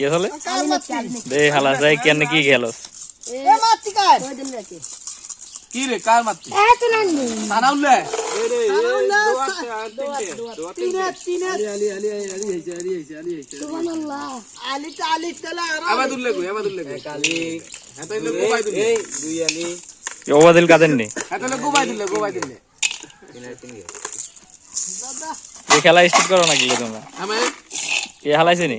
কি দে হালা যাই কেন কি গেল এ মারছি কার কি রে কার মারতি সানা উল্লে তিনে তিনে আলি তো আলি তেলা আর আবার দুললে কই আবার দুললে কই কালি গোবাই দুললে দুই আলি ওবাদিল কাদের নি গোবাই দিলে গোবাই দিলে এই খেলা স্টার্ট করো নাকি তোমরা আমি কে হালাইছে নি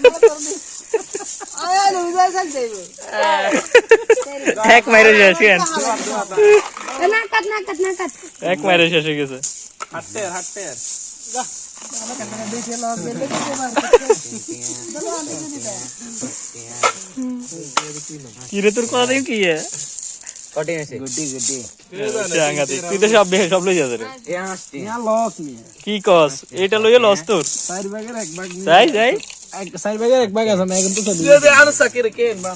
এক মাইরে শেষ কেন? নাকাত নাকাত নাকাত। এক মাইরে শেষ হয়ে গেছে। হাটতে হাটতে। তোর কথা কি এ? আছে গুড্ডি গুড্ডি চাঙ্গাতি তুই তো সব বেহে সব লই যাস রে। এ হাসতি লস কি কস? এটা লইয়ে লস তোর। চার ভাগের এক ভাগ যাই যাই। চার ভাগের এক ভাগ আছে না এখন তো চলি দে আনো সাকির কেন বা